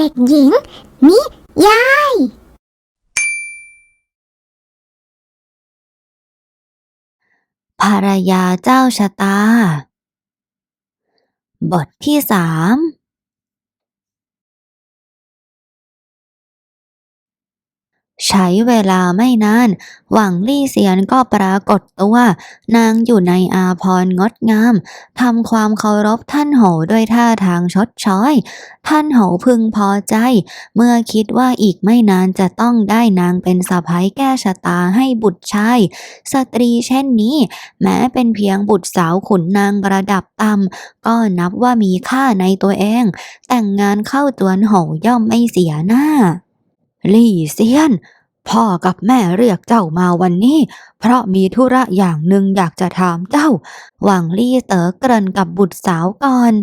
เด็กหญิง นิยาย ภรรยาเจ้าชะตา บทที่สาม ใช้เวลาไม่นาน หวังลี่เซียนก็ปรากฏตัว นางอยู่ในอาพรงดงามทำความเคารพท่านโหด้วยท่าทางชดช้อย ท่านโหพึงพอใจ เมื่อคิดว่าอีกไม่นานจะต้องได้นางเป็นสะพ้ยแก้ชะตาให้บุตรชาย สตรีเช่นนี้ แม้เป็นเพียงบุตรสาวขุนนางระดับต่ำก็นับว่ามีค่าในตัวเอง แต่งงานเข้าจวนโหย่อมไม่เสียหน้า ลี่เซียน พ่อกับแม่เรียกเจ้ามาวันนี้ เพราะมีธุระอย่างหนึ่งอยากจะถามเจ้า หวังลี่เต๋อเกริ่นกับบุตรสาวก่อน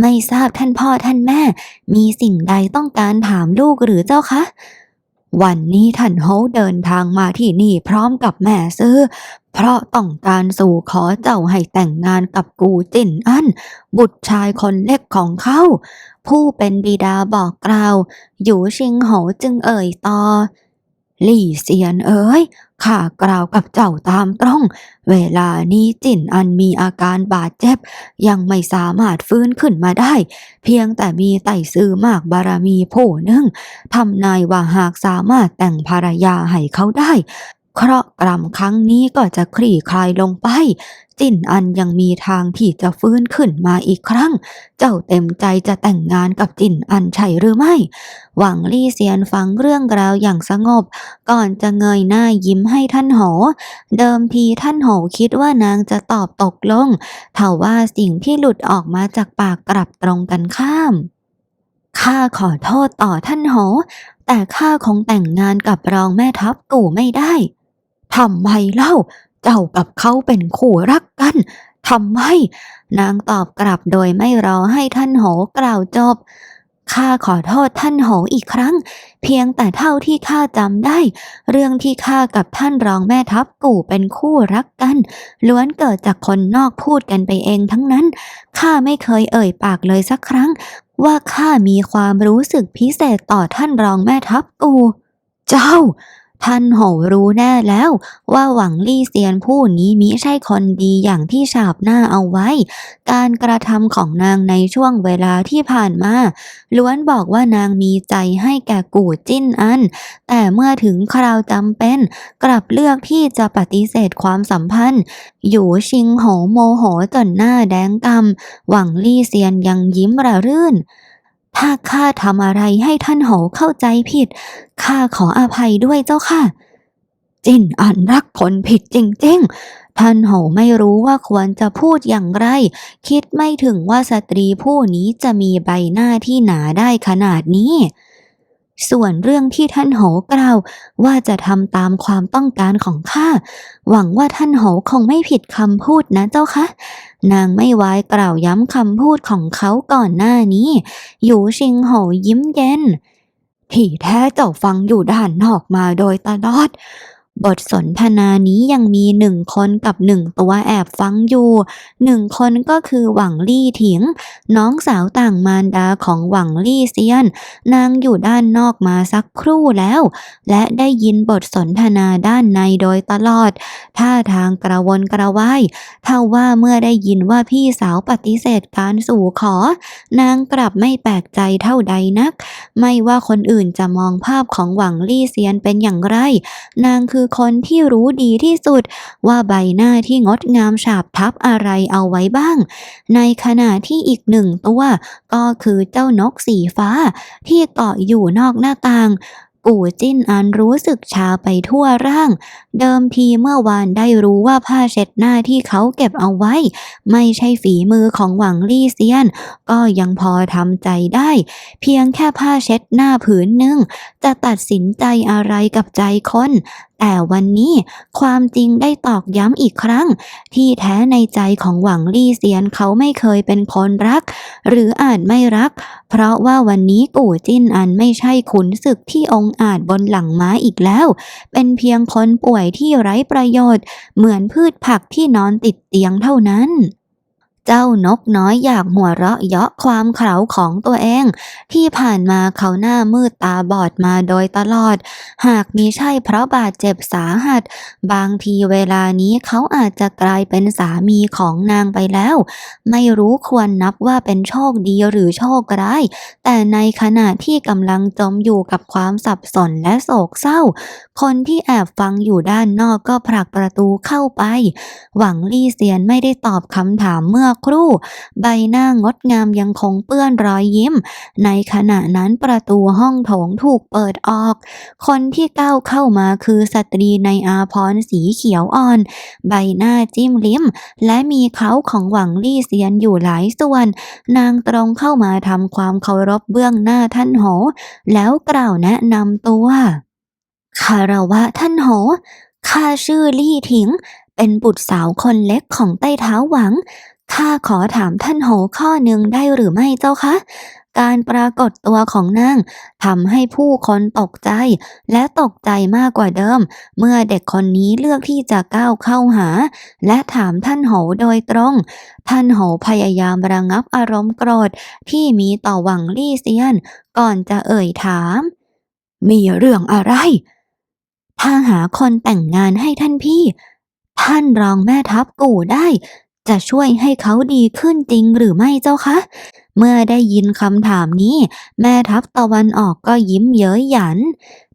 ไม่ทราบท่านพ่อท่านแม่ มีสิ่งใดต้องการถามลูกหรือเจ้าคะ วันนี้ท่านโฮเดินทางมาที่นี่พร้อมกับแม่ซื้อ เพราะต้องการสู่ขอเจ้าให้แต่งงานกับกูจินอัน บุตรชายคนเล็กของเขา ผู้เป็นบิดาบอกกล่าว อยู่ชิงโหจึงเอ่ยต่อ หลี่เซียนเอ๋ย ข้ากล่าวกับเจ้าตามตรง เวลานี้จินอันมีอาการบาดเจ็บ ยังไม่สามารถฟื้นขึ้นมาได้ เพียงแต่มีไต่ซื้อมากบารมีผู้หนึ่งทำนายว่าหากสามารถแต่งภรรยาให้เขาได้ เคราะห์กรรมครั้งนี้ก็จะคลี่คลายลงไป จินอันยังมีทางที่จะฟื้นขึ้นมาอีกครั้ง เจ้าเต็มใจจะแต่งงานกับจินอันใช่หรือไม่ หวังลี่เซียนฟังเรื่องราวอย่างสงบ ก่อนจะเงยหน้ายิ้มให้ท่านโห เดิมทีท่านโหคิดว่านางจะตอบตกลงทว่าสิ่งที่หลุดออกมาจากปากกลับตรงกันข้ามข้าขอโทษต่อท่านโห แต่ข้าคงแต่งงานกับรองแม่ทัพกู่ไม่ได้ ทำไมเล่า เจ้ากับเขาเป็นคู่รักกันทำไม นางตอบกลับโดยไม่รอให้ท่านโหกล่าวจบข้าขอโทษท่านโหอีกครั้ง เพียงแต่เท่าที่ข้าจำได้ เรื่องที่ข้ากับท่านรองแม่ทัพกู่เป็นคู่รักกัน ล้วนเกิดจากคนนอกพูดกันไปเองทั้งนั้นข้าไม่เคยเอ่ยปากเลยสักครั้ง ว่าข้ามีความรู้สึกพิเศษต่อท่านรองแม่ทัพกู เจ้า ท่านโหรู้แน่แล้วว่าหวังลี่เซียนผู้นี้มิใช่คนดีอย่างที่ฉาบหน้าเอาไว้ การกระทำของนางในช่วงเวลาที่ผ่านมาล้วนบอกว่านางมีใจให้แก่กู่จิ้นอัน แต่เมื่อถึงคราวจำเป็น กลับเลือกที่จะปฏิเสธความสัมพันธ์ อยู่ชิงโหโมโหจนหน้าแดงกำหวังลี่เซียนยังยิ้มระรื่น ถ้าข้าทำอะไรให้ท่านโหเข้าใจผิด ข้าขออภัยด้วยเจ้าค่ะ จินอันรักคนผิดจริงๆ ท่านโหไม่รู้ว่าควรจะพูดอย่างไร คิดไม่ถึงว่าสตรีผู้นี้จะมีใบหน้าที่หนาได้ขนาดนี้ ส่วนเรื่องที่ท่านโหกล่าวว่าจะทำตามความต้องการของข้า หวังว่าท่านโหคงไม่ผิดคำพูดนะเจ้าคะ นางไม่ไว้กล่าวย้ำคำพูดของเขาก่อนหน้านี้อยู่ชิงโหยิ้มเย็นที่แท้เจ้าฟังอยู่ด้านนอกมาโดยตลอด บทสนทนานี้ยังมีหนึ่งคนกับหนึ่งตัวแอบฟังอยู่หนึ่งคนก็คือหวังลี่ถิง น้องสาวต่างมารดาของหวังลี่เซียน นางอยู่ด้านนอกมาสักครู่แล้ว และได้ยินบทสนทนาด้านในโดยตลอด ท่าทางกระวนกระวายเท่าว่าเมื่อได้ยินว่าพี่สาวปฏิเสธการสู่ขอ นางกลับไม่แปลกใจเท่าใดนัก ไม่ว่าคนอื่นจะมองภาพของหวังลี่เซียนเป็นอย่างไร นางคือคนที่รู้ดีที่สุด ว่าใบหน้าที่งดงามฉาบทับอะไรเอาไว้บ้าง ในขณะที่อีกหนึ่งตัว ก็คือเจ้านกสีฟ้า ที่เกาะอยู่นอกหน้าต่างกู่จิ้นอันรู้สึกชาไปทั่วร่าง เดิมทีเมื่อวานได้รู้ว่าผ้าเช็ดหน้าที่เขาเก็บเอาไว้ ไม่ใช่ฝีมือของหวังลี่เซียน ก็ยังพอทำใจได้ เพียงแค่ผ้าเช็ดหน้าผืนหนึ่งจะตัดสินใจอะไรกับใจคน แต่วันนี้ความจริงได้ตอกย้ำอีกครั้ง ที่แท้ในใจของหวังลี่เซียนเขาไม่เคยเป็นคนรัก หรืออาจไม่รัก เพราะว่าวันนี้กู่จิ้นอันไม่ใช่ขุนศึกที่องอาจบนหลังม้าอีกแล้ว เป็นเพียงคนป่วยที่ไร้ประโยชน์ เหมือนพืชผักที่นอนติดเตียงเท่านั้น เจ้านกน้อยอยากหัวเราะเยาะความเขลาของตัวเอง ที่ผ่านมาเขาหน้ามืดตาบอดมาโดยตลอด หากมิใช่เพราะบาดเจ็บสาหัส บางทีเวลานี้เขาอาจจะกลายเป็นสามีของนางไปแล้ว ไม่รู้ควรนับว่าเป็นโชคดีหรือโชคร้าย แต่ในขณะที่กำลังจมอยู่กับความสับสนและโศกเศร้า คนที่แอบฟังอยู่ด้านนอกก็ผลักประตูเข้าไป หวังลี่เซียนไม่ได้ตอบคำถามเมื่อครู่ ใบหน้างดงามยังคงเปื้อนรอยยิ้ม ในขณะนั้นประตูห้องโถงถูกเปิดออก คนที่ก้าวเข้ามาคือสตรีในอาพรสีเขียวอ่อน ใบหน้าจิ้มลิ้ม และมีเขาของหวังลี่เซียนอยู่หลายส่วน นางตรงเข้ามาทำความเคารพเบื้องหน้าท่านโห แล้วกล่าวแนะนำตัวคารวะท่านโห ข้าชื่อลี่ถิง เป็นบุตรสาวคนเล็กของใต้เท้าหวัง ข้าขอถามท่านโหข้อหนึ่งได้หรือไม่เจ้าคะ การปรากฏตัวของนางทำให้ผู้คนตกใจ และตกใจมากกว่าเดิม เมื่อเด็กคนนี้เลือกที่จะก้าวเข้าหา และถามท่านโหโดยตรง ท่านโหพยายามระงับอารมณ์โกรธที่มีต่อหวังลี่เซียน ก่อนจะเอ่ยถาม มีเรื่องอะไร ถ้าหาคนแต่งงานให้ท่านพี่ ท่านรองแม่ทัพกู่ได้ จะช่วยให้เขาดีขึ้นจริงหรือไม่เจ้าคะ เมื่อได้ยินคำถามนี้ แม่ทัพตะวันออกก็ยิ้มเย้ยหยัน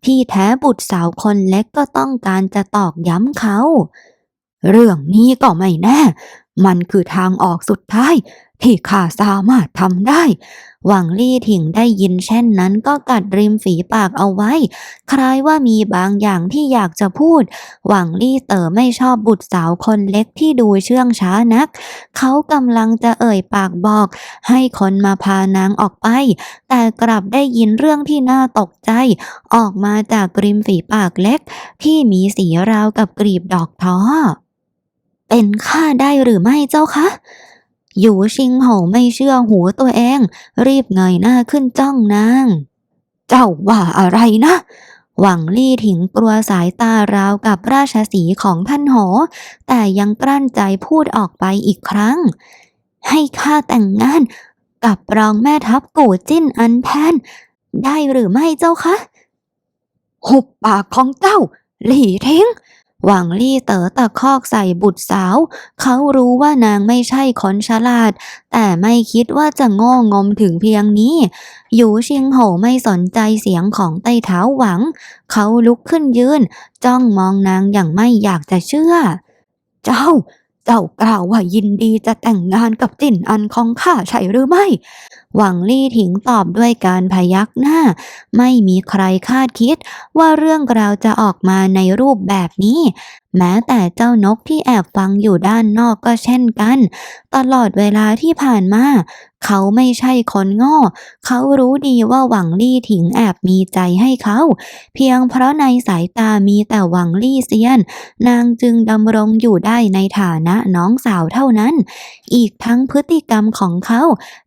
ที่แท้บุตรสาวคนเล็กก็ต้องการจะตอกย้ำเขา เรื่องนี้ก็ไม่แน่ มันคือทางออกสุดท้าย ที่ข้าสามารถทำได้ หวังลี่ถิงได้ยินเช่นนั้นก็กัดริมฝีปากเอาไว้ คล้ายว่ามีบางอย่างที่อยากจะพูด หวังลี่เต๋อไม่ชอบบุตรสาวคนเล็กที่ดูเชื่องช้านัก เขากำลังจะเอ่ยปากบอก ให้คนมาพานางออกไป แต่กลับได้ยินเรื่องที่น่าตกใจ ออกมาจากริมฝีปากเล็ก ที่มีสีราวกับกลีบดอกท้อเป็นข้าได้หรือไม่เจ้าคะ หยูชิงโหไม่เชื่อหูตัวเอง รีบเงยหน้าขึ้นจ้องนาง เจ้าว่าอะไรนะ หวังลี่ถิงกลัวสายตาราวกับราชสีของท่านโห แต่ยังกลั้นใจพูดออกไปอีกครั้ง ให้ข้าแต่งงานกับรองแม่ทัพกู่จิ้นอันแทน ได้หรือไม่เจ้าคะ หุบปากของเจ้า หลี่ทิ้ง หวังลี่เต๋อตะคอกใส่บุตรสาว เขารู้ว่านางไม่ใช่คนฉลาด แต่ไม่คิดว่าจะโง่งมถึงเพียงนี้หยูชิงโหไม่สนใจเสียงของไต้เท้าหวัง เขาลุกขึ้นยืน จ้องมองนางอย่างไม่อยากจะเชื่อ เจ้า เจ้ากล่าวว่ายินดีจะแต่งงานกับจิ่นอันของข้าใช่หรือไม่ หวังลี่ถิงตอบด้วยการพยักหน้า ไม่มีใครคาดคิดว่าเรื่องราวจะออกมาในรูปแบบนี้ แม้แต่เจ้านกที่แอบฟังอยู่ด้านนอกก็เช่นกัน ตลอดเวลาที่ผ่านมา เขาไม่ใช่คนง่อ เขารู้ดีว่าหวังลี่ถิงแอบมีใจให้เขา เพียงเพราะในสายตามีแต่หวังลี่เซียน นางจึงดำรงอยู่ได้ในฐานะน้องสาวเท่านั้น อีกทั้งพฤติกรรมของเขา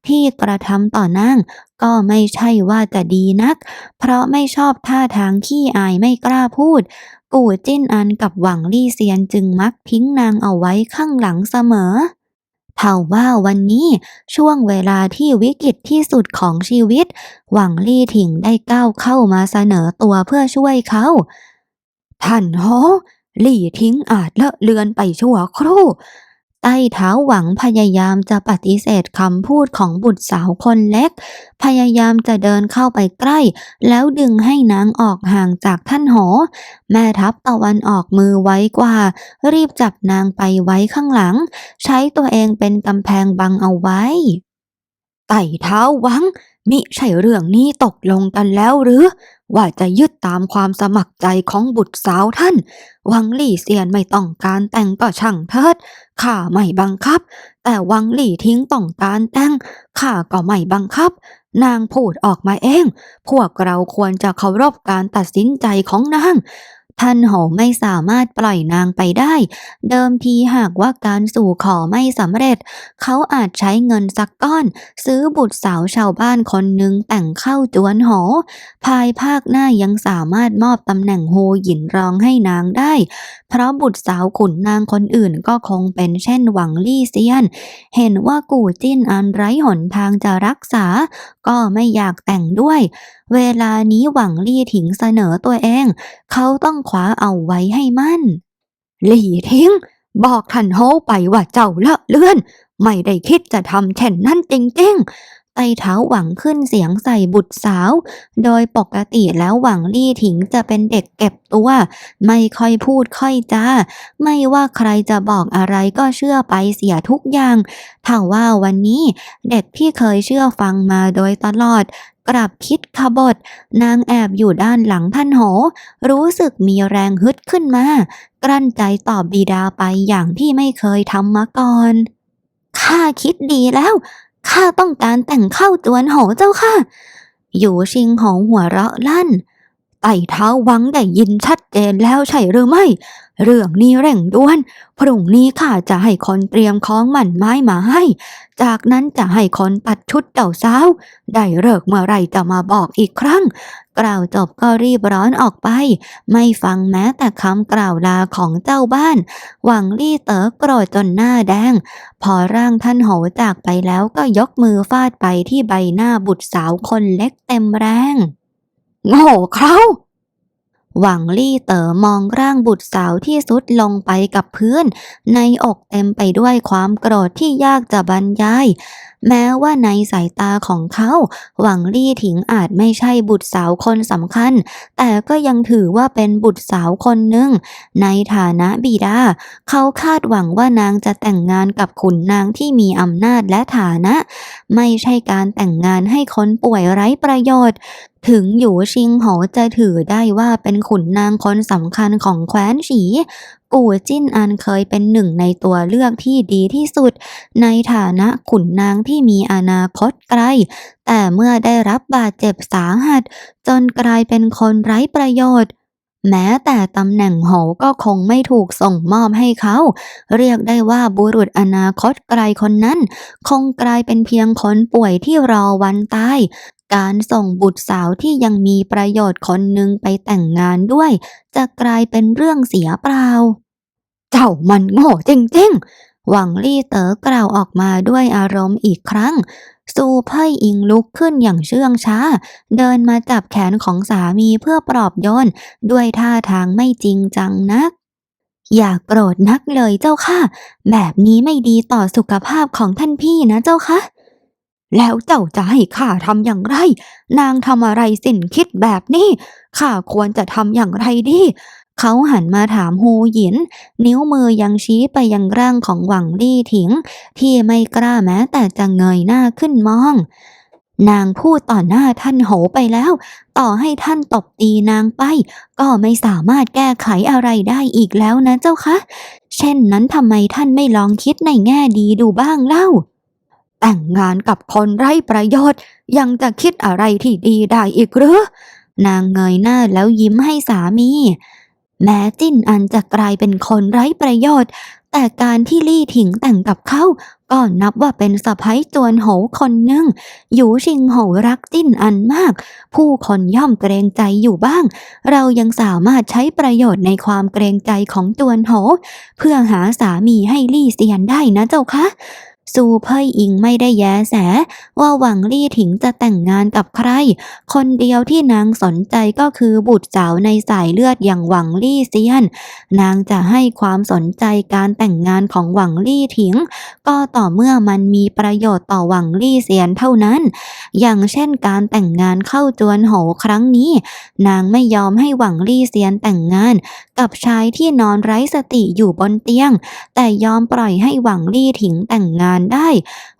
ที่กระทำต่อนางก็ไม่ใช่ว่าจะดีนัก เพราะไม่ชอบท่าทางขี้อายไม่กล้าพูด กู่จิ้นอันกับหวังลี่เซียนจึงมักทิ้งนางเอาไว้ข้างหลังเสมอเท่าว่าวันนี้ช่วงเวลาที่วิกฤตที่สุดของชีวิต หวังลี่ถิงได้ก้าวเข้ามาเสนอตัวเพื่อช่วยเขา ท่านโหลี่ทิ้งอาจเลอะเลือนไปชั่วครู่ ใต้เท้าหวังพยายามจะปฏิเสธคำพูดของบุตรสาวคนเล็ก พยายามจะเดินเข้าไปใกล้ แล้วดึงให้นางออกห่างจากท่านโห แม่ทัพตะวันออกมือไว้กว่า รีบจับนางไปไว้ข้างหลัง ใช้ตัวเองเป็นกำแพงบังเอาไว้ ไต่เท้าหวังมิใช่เรื่องนี้ตกลงกันแล้วหรือ ว่าจะยึดตามความสมัครใจของบุตรสาวท่าน วังหลี่เซียนไม่ต้องการแต่งก็ช่างเถิด ข้าไม่บังคับ แต่วังหลี่ทิ้งต้องการแต่ง ข้าก็ไม่บังคับ นางพูดออกมาเอง พวกเราควรจะเคารพการตัดสินใจของนาง ท่านโหไม่สามารถปล่อยนางไปได้ เดิมทีหากว่าการสู่ขอไม่สำเร็จ เขาอาจใช้เงินสักก้อน ซื้อบุตรสาวชาวบ้านคนหนึ่งแต่งเข้าจวนโห ภายภาคหน้ายังสามารถมอบตำแหน่งโฮหยินรองให้นางได้ เพราะบุตรสาวขุนนางคนอื่นก็คงเป็นเช่นหวังลี่เซียน เห็นว่ากู่จิ้นอันไร้หนทางจะรักษา ก็ไม่อยากแต่งด้วยเวลานี้หวังลี่ถิงเสนอตัวเอง เขาต้องคว้าเอาไว้ให้มั่น หลี่ทิง บอกท่านโฮไปว่าเจ้าเลอะเลื่อน ไม่ได้คิดจะทำเช่นนั้นจริงๆ ไต้เท้าหวังขึ้นเสียงใส่บุตรสาว โดยปกติแล้วหวังลี่ถิงจะเป็นเด็กเก็บตัว ไม่ค่อยพูดค่อยจาไม่ว่าใครจะบอกอะไรก็เชื่อไปเสียทุกอย่างถ้าว่าวันนี้เด็กที่เคยเชื่อฟังมาโดยตลอดกลับคิดขบฏนางแอบอยู่ด้านหลังท่านโห รู้สึกมีแรงฮึดขึ้นมา กลั้นใจตอบบิดาไปอย่างที่ไม่เคยทำมาก่อน ข้าคิดดีแล้ว ข้าต้องการแต่งเข้าจวนโหเจ้าค่ะ อยู่ชิงหงหัวเราะลั่น ไต่เท้าวังได้ยินชัดเจนแล้วใช่หรือไม่ เรื่องนี้เร่งด่วน พรุ่งนี้ข้าจะให้คนเตรียมของหมันไม้มาให้ จากนั้นจะให้คนตัดชุดเจ้าสาว ได้เลิกเมื่อไรจะมาบอกอีกครั้ง กล่าวจบก็รีบร้อนออกไป ไม่ฟังแม้แต่คำกล่าวลาของเจ้าบ้าน หวังลี่เต๋อโกรธจนหน้าแดง พอร่างท่านโหจากไปแล้วก็ยกมือฟาดไปที่ใบหน้าบุตรสาวคนเล็กเต็มแรง โง่เขา หวังลี่เต๋อมองร่างบุตรสาวที่สุดลงไปกับพื้น ในอกเต็มไปด้วยความโกรธที่ยากจะบรรยาย แม้ว่าในสายตาของเขา หวังลี่ถิงอาจไม่ใช่บุตรสาวคนสำคัญ แต่ก็ยังถือว่าเป็นบุตรสาวคนหนึ่ง ในฐานะบิดา เขาคาดหวังว่านางจะแต่งงานกับขุนนางที่มีอำนาจและฐานะ ไม่ใช่การแต่งงานให้คนป่วยไร้ประโยชน์ ถึงอยู่ชิงโหจะถือได้ว่าเป็นขุนนางคนสำคัญของแคว้นฉีกู่จิ้นอันเคยเป็นหนึ่งในตัวเลือกที่ดีที่สุด ในฐานะขุนนางที่มีอนาคตไกล แต่เมื่อได้รับบาดเจ็บสาหัส จนกลายเป็นคนไร้ประโยชน์ แม้แต่ตำแหน่งโหก็คงไม่ถูกส่งมอบให้เขา เรียกได้ว่าบุรุษอนาคตไกลคนนั้น คงกลายเป็นเพียงคนป่วยที่รอวันตาย การส่งบุตรสาวที่ยังมีประโยชน์คนหนึ่งไปแต่งงานด้วย จะกลายเป็นเรื่องเสียเปล่า เจ้ามันโง่จริงๆ หวังลี่เต๋อกล่าวออกมาด้วยอารมณ์อีกครั้งซูเพ่ยอิงลุกขึ้นอย่างเชื่องช้า เดินมาจับแขนของสามีเพื่อปลอบโยนด้วยท่าทางไม่จริงจังนัก อย่าโกรธนักเลยเจ้าค่ะ แบบนี้ไม่ดีต่อสุขภาพของท่านพี่นะเจ้าค่ะ แล้วเจ้าจะให้ข้าทำอย่างไร นางทำอะไรสิ้นคิดแบบนี้ ข้าควรจะทำอย่างไรดี เขาหันมาถามฮูหยิน นิ้วมือยังชี้ไปยังร่างของหวังลี่ถิง ที่ไม่กล้าแม้แต่จะเงยหน้าขึ้นมอง นางพูดต่อหน้าท่านโหไปแล้ว ต่อให้ท่านตบตีนางไป ก็ไม่สามารถแก้ไขอะไรได้อีกแล้วนะเจ้าคะ เช่นนั้นทำไมท่านไม่ลองคิดในแง่ดีดูบ้างเล่า แต่งงานกับคนไร้ประโยชน์ ยังจะคิดอะไรที่ดีได้อีกหรือ นางเงยหน้าแล้วยิ้มให้สามี แม้จิ้นอันจะกลายเป็นคนไร้ประโยชน์ แต่การที่ลี่ถิงแต่งกับเขาก็นับว่าเป็นสะพ้ยจวนโหคนหนึ่งหยูชิงโหรักจิ้นอันมาก ผู้คนย่อมเกรงใจอยู่บ้าง เรายังสามารถใช้ประโยชน์ในความเกรงใจของจวนโห เพื่อหาสามีให้ลี่เซียนได้นะเจ้าคะ ซูเพ่ยอิงไม่ได้แย้แส ว่าหวังลี่ถิงจะแต่งงานกับใคร คนเดียวที่นางสนใจก็คือบุตรสาวในสายเลือดอย่างหวังลี่เซียน นางจะให้ความสนใจการแต่งงานของหวังลี่ถิง ก็ต่อเมื่อมันมีประโยชน์ต่อหวังลี่เซียนเท่านั้น อย่างเช่นการแต่งงานเข้าจวนโหครั้งนี้ นางไม่ยอมให้หวังลี่เซียนแต่งงาน กับชายที่นอนไร้สติอยู่บนเตียง แต่ยอมปล่อยให้หวังลี่ถิงแต่งงานานได้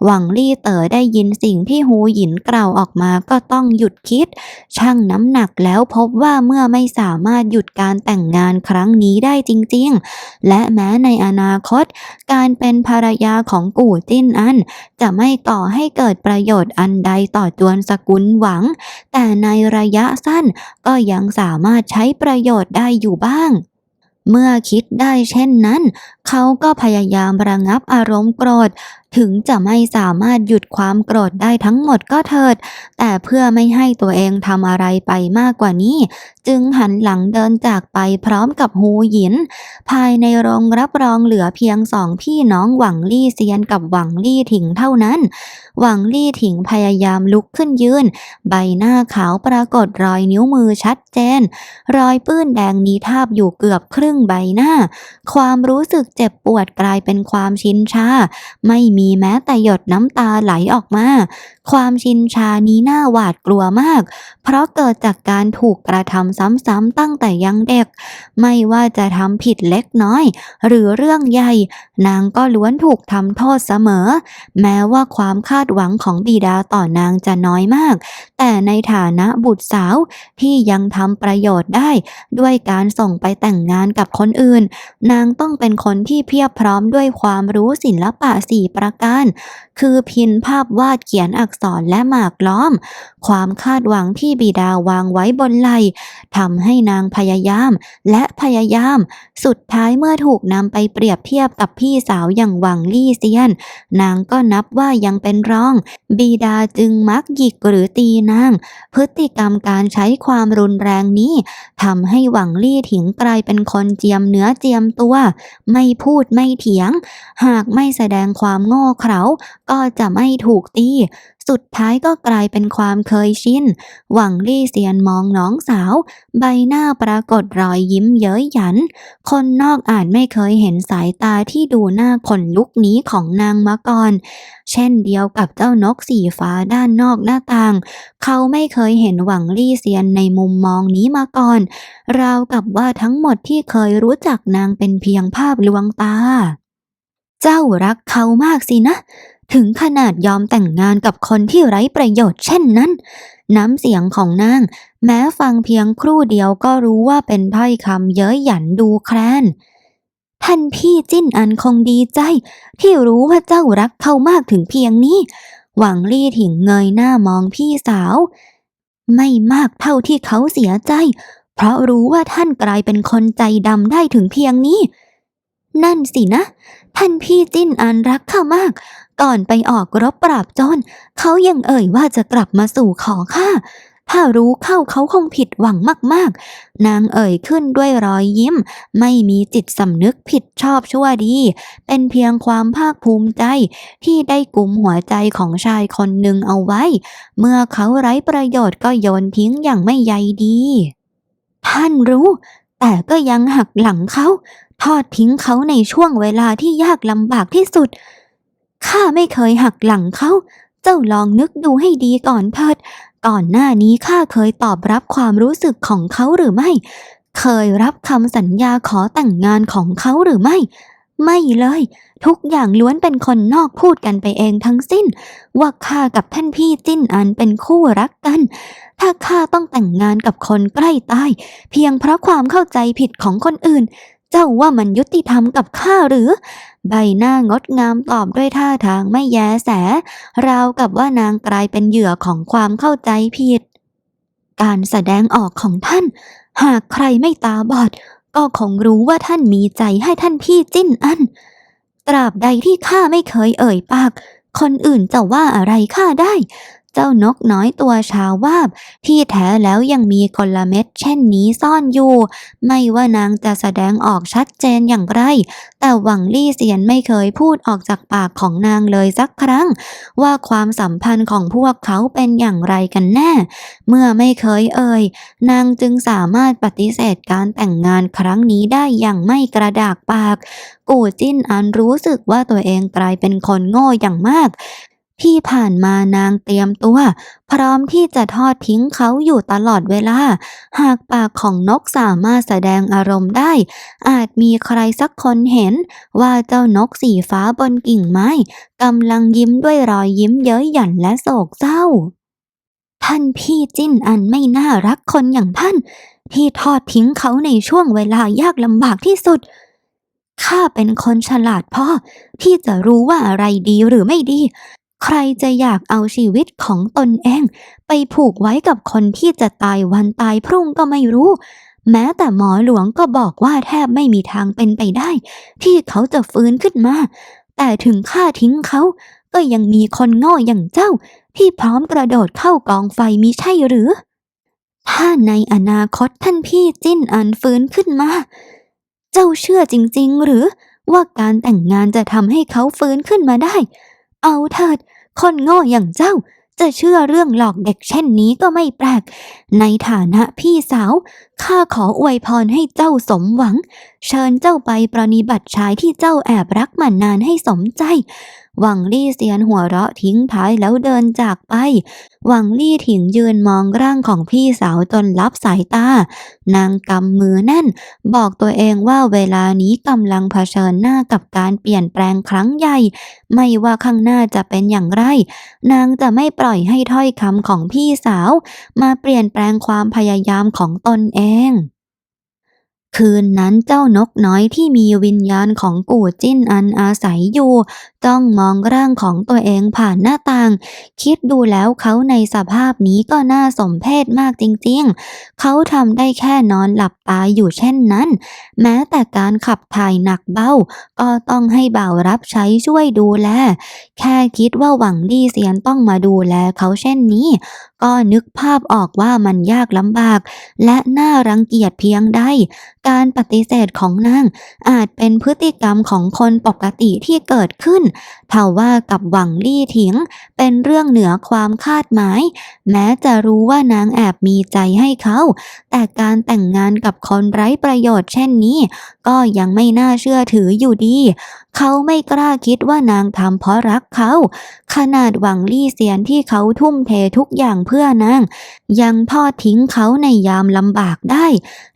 หวังลี่เต๋อได้ยินสิ่งที่หูหยินกล่าวออกมาก็ต้องหยุดคิด ชั่งน้ำหนักแล้วพบว่าเมื่อไม่สามารถหยุดการแต่งงานครั้งนี้ได้จริงๆ และแม้ในอนาคต การเป็นภรรยาของกู่จิ้นอัน จะไม่ก่อให้เกิดประโยชน์อันใดต่อจวนสกุลหวัง แต่ในระยะสั้นก็ยังสามารถใช้ประโยชน์ได้อยู่บ้างเมื่อคิดได้เช่นนั้น เขาก็พยายามระงับอารมณ์โกรธ ถึงจะไม่สามารถหยุดความโกรธได้ทั้งหมดก็เถิด แต่เพื่อไม่ให้ตัวเองทำอะไรไปมากกว่านี้ จึงหันหลังเดินจากไปพร้อมกับฮูหยิน ภายในโรงรับรองเหลือเพียงสองพี่น้องหวังลี่เซียนกับหวังลี่ถิงเท่านั้น หวังลี่ถิงพยายามลุกขึ้นยืน ใบหน้าขาวปรากฏรอยนิ้วมือชัดเจน รอยปื้นแดงนี้ทาบอยู่เกือบครึ่งใบหน้า ความรู้สึกเจ็บปวดกลายเป็นความชินชา ไม่มีแม้แต่หยดน้ำตาไหลออกมาความชินชานี้น่าหวาดกลัวมาก เพราะเกิดจากการถูกกระทำซ้ำๆตั้งแต่ยังเด็ก ไม่ว่าจะทำผิดเล็กน้อย หรือเรื่องใหญ่ นางก็ล้วนถูกทำโทษเสมอ แม้ว่าความคาดหวังของบิดาต่อนางจะน้อยมาก แต่ในฐานะบุตรสาวที่ยังทำประโยชน์ได้ ด้วยการส่งไปแต่งงานกับคนอื่น นางต้องเป็นคนที่เพียบพร้อมด้วยความรู้ศิลปะสี่ประการ คือพินภาพวาดเขียนอักษรและหมากล้อม ความคาดหวังที่บิดาวางไว้บนไหลทำให้นางพยายาม และพยายาม สุดท้ายเมื่อถูกนำไปเปรียบเทียบกับพี่สาวอย่างหวังลี่เซียน นางก็นับว่ายังเป็นรอง บิดาจึงมักหยิกหรือตีนาง พฤติกรรมการใช้ความรุนแรงนี้ทำให้หวังลี่ถิงกลายเป็นคนเจียมเนื้อเจียมตัว ไม่พูดไม่เถียง หากไม่แสดงความโง่เขลาก็จะไม่ถูกตีสุดท้ายก็กลายเป็นความเคยชิน หวังลี่เซียนมองน้องสาว ใบหน้าปรากฏรอยยิ้มเย้ยหยัน คนนอกอาจไม่เคยเห็นสายตาที่ดูหน้าขนลุกนี้ของนางมาก่อน เช่นเดียวกับเจ้านกสีฟ้าด้านนอกหน้าต่าง เขาไม่เคยเห็นหวังลี่เซียนในมุมมองนี้มาก่อน ราวกับว่าทั้งหมดที่เคยรู้จักนางเป็นเพียงภาพลวงตา เจ้ารักเขามากสินะ ถึงขนาดยอมแต่งงานกับคนที่ไร้ประโยชน์เช่นนั้น น้ำเสียงของนาง แม้ฟังเพียงครู่เดียวก็รู้ว่าเป็นถ้อยคำเย้ยหยันดูแคลนท่านพี่จิ้นอันคงดีใจ ที่รู้ว่าเจ้ารักเขามากถึงเพียงนี้ หวังลี่ถิงเงยหน้ามองพี่สาว ไม่มากเท่าที่เขาเสียใจ เพราะรู้ว่าท่านกลายเป็นคนใจดำได้ถึงเพียงนี้ นั่นสินะ ท่านพี่จิ้นอันรักข้ามาก ก่อนไปออกรบปราบโจรเขายังเอ่ยว่าจะกลับมาสู่ขอข้าถ้ารู้เข้าเขาคงผิดหวังมาก ๆ นางเอ่ยขึ้นด้วยรอยยิ้ม ไม่มีจิตสำนึกผิดชอบชั่วดี เป็นเพียงความภาคภูมิใจ ที่ได้กุมหัวใจของชายคนหนึ่งเอาไว้ เมื่อเขาไร้ประโยชน์ก็โยนทิ้งอย่างไม่ใยดี ท่านรู้ แต่ก็ยังหักหลังเขา ทอดทิ้งเขาในช่วงเวลาที่ยากลำบากที่สุด ข้าไม่เคยหักหลังเขา เจ้าลองนึกดูให้ดีก่อนเถิด ก่อนหน้านี้ข้าเคยตอบรับความรู้สึกของเขาหรือไม่ เคยรับคำสัญญาขอแต่งงานของเขาหรือไม่ ไม่เลย ทุกอย่างล้วนเป็นคนนอกพูดกันไปเองทั้งสิ้น ว่าข้ากับท่านพี่จิ้นอันเป็นคู่รักกัน ถ้าข้าต้องแต่งงานกับคนใกล้ตาย เพียงเพราะความเข้าใจผิดของคนอื่น เจ้าว่ามันยุติธรรมกับข้าหรือ ใบหน้างดงามตอบด้วยท่าทางไม่แยแส ราวกับว่านางกลายเป็นเหยื่อของความเข้าใจผิด การแสดงออกของท่าน หากใครไม่ตาบอด ก็คงรู้ว่าท่านมีใจให้ท่านพี่จิ้นอัน ตราบใดที่ข้าไม่เคยเอ่ยปาก คนอื่นจะว่าอะไรข้าได้ เจ้านกน้อยตัวชาววาบ ที่แท้แล้วยังมีกลเม็ดเช่นนี้ซ่อนอยู่ ไม่ว่านางจะแสดงออกชัดเจนอย่างไร แต่หวังลี่เซียนไม่เคยพูดออกจากปากของนางเลยสักครั้ง ว่าความสัมพันธ์ของพวกเขาเป็นอย่างไรกันแน่ เมื่อไม่เคยเอ่ย นางจึงสามารถปฏิเสธการแต่งงานครั้งนี้ได้อย่างไม่กระดากปาก กูจิ้นอันรู้สึกว่าตัวเองกลายเป็นคนโง่อย่างมาก ที่ผ่านมานางเตรียมตัว พร้อมที่จะทอดทิ้งเขาอยู่ตลอดเวลา หากปากของนกสามารถแสดงอารมณ์ได้ อาจมีใครสักคนเห็น ว่าเจ้านกสีฟ้าบนกิ่งไม้กำลังยิ้มด้วยรอยยิ้มเย้ยหยันและโศกเศร้า ท่านพี่จิ้นอันไม่น่ารักคนอย่างท่าน ที่ทอดทิ้งเขาในช่วงเวลายากลำบากที่สุดข้าเป็นคนฉลาดพ่อที่จะรู้ว่าอะไรดีหรือไม่ดี ใครจะอยากเอาชีวิตของตนเอง ไปผูกไว้กับคนที่จะตายวันตายพรุ่งก็ไม่รู้ แม้แต่หมอหลวงก็บอกว่าแทบไม่มีทางเป็นไปได้ ที่เขาจะฟื้นขึ้นมา แต่ถึงข้าทิ้งเขา ก็ยังมีคนโง่อย่างเจ้า ที่พร้อมกระโดดเข้ากองไฟมิใช่หรือ ถ้าในอนาคตท่านพี่จิ้นอันฟื้นขึ้นมา เจ้าเชื่อจริง ๆ หรือว่าการแต่งงานจะทำให้เขาฟื้นขึ้นมาได้ เอาเถิด คนโง่อย่างเจ้าจะเชื่อเรื่องหลอกเด็กเช่นนี้ก็ไม่แปลก ในฐานะพี่สาว ข้าขออวยพรให้เจ้าสมหวัง เชิญเจ้าไปปรนิบัติชายที่เจ้าแอบรักมานานให้สมใจ หวังลี่เซียนหัวเราะทิ้งท้ายแล้วเดินจากไป หวังลี่ถิงยืนมองร่างของพี่สาวจนลับสายตา นางกำมือแน่น บอกตัวเองว่าเวลานี้กำลังเผชิญหน้ากับการเปลี่ยนแปลงครั้งใหญ่ ไม่ว่าข้างหน้าจะเป็นอย่างไร นางจะไม่ปล่อยให้ถ้อยคำของพี่สาว มาเปลี่ยนแปลงความพยายามของตนเองคืนนั้นเจ้านกน้อยที่มีวิญญาณของกู่จิ้นอันอาศัยอยู่ จ้องมองร่างของตัวเองผ่านหน้าต่าง คิดดูแล้วเขาในสภาพนี้ก็น่าสมเพชมากจริงๆ เขาทำได้แค่นอนหลับตาอยู่เช่นนั้น แม้แต่การขับถ่ายหนักเบ้า ก็ต้องให้บ่าวรับใช้ช่วยดูแล แค่คิดว่าหวังลี่เซียนต้องมาดูแลเขาเช่นนี้ ก็นึกภาพออกว่ามันยากลำบาก และน่ารังเกียจเพียงใด การปฏิเสธของนางอาจเป็นพฤติกรรมของคนปกติที่เกิดขึ้นเท่าว่ากับหวังลี่ถิง เป็นเรื่องเหนือความคาดหมาย แม้จะรู้ว่านางแอบมีใจให้เขา แต่การแต่งงานกับคนไร้ประโยชน์เช่นนี้ ก็ยังไม่น่าเชื่อถืออยู่ดี เขาไม่กล้าคิดว่านางทำเพราะรักเขา ขนาดหวังลี่เซียนที่เขาทุ่มเททุกอย่างเพื่อนาง ยังทอดทิ้งเขาในยามลำบากได้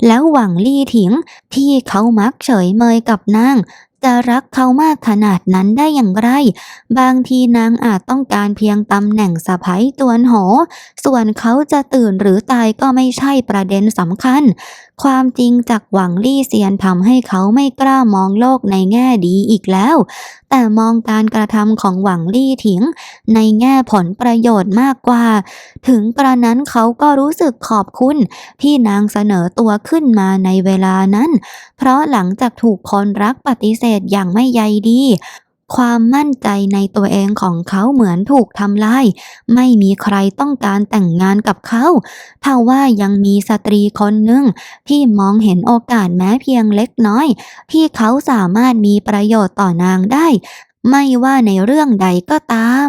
แล้วหวังลี่ถิงที่เขามักเฉยเมยกับนาง จะรักเขามากขนาดนั้นได้อย่างไร บางทีนางอาจต้องการเพียงตำแหน่งสะพ้ยตวนโหส่วนเขาจะตื่นหรือตายก็ไม่ใช่ประเด็นสำคัญ ความจริงจากหวังลี่เซียนทำให้เขาไม่กล้ามองโลกในแง่ดีอีกแล้ว แต่มองการกระทำของหวังลี่ถิง ในแง่ผลประโยชน์มากกว่า ถึงกระนั้นเขาก็รู้สึกขอบคุณ ที่นางเสนอตัวขึ้นมาในเวลานั้น เพราะหลังจากถูกคนรักปฏิเสธอย่างไม่ใยดี ความมั่นใจในตัวเองของเขาเหมือนถูกทำลาย ไม่มีใครต้องการแต่งงานกับเขาเท่าว่ายังมีสตรีคนหนึ่งที่มองเห็นโอกาสแม้เพียงเล็กน้อย ที่เขาสามารถมีประโยชน์ต่อนางได้ ไม่ว่าในเรื่องใดก็ตาม